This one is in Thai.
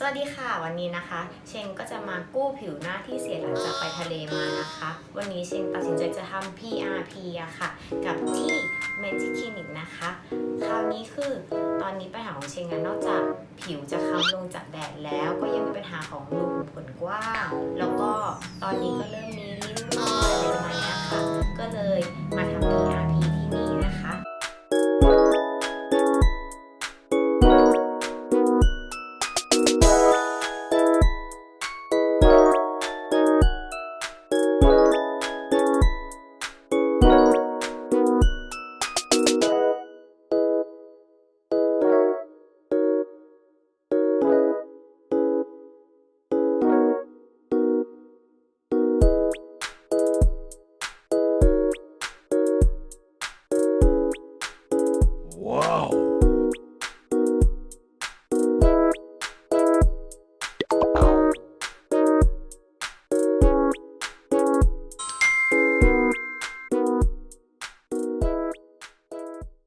สวัสดีค่ะวันนี้นะคะ เชงก็จะมากู้ผิวหน้าที่เสียหลังจากไปทะเลมานะคะ วันนี้เชงตัดสินใจจะทำ PRP อะค่ะ กับที่ Magic Clinic นะคะ คราวนี้คือตอนนี้ปัญหาของเชงอะนอกจากผิวจะค้ำลงจากแดดแล้ว ก็ยังมีปัญหาของรูขุมขนกว้างแล้วก็ตอนนี้ก็เริ่ม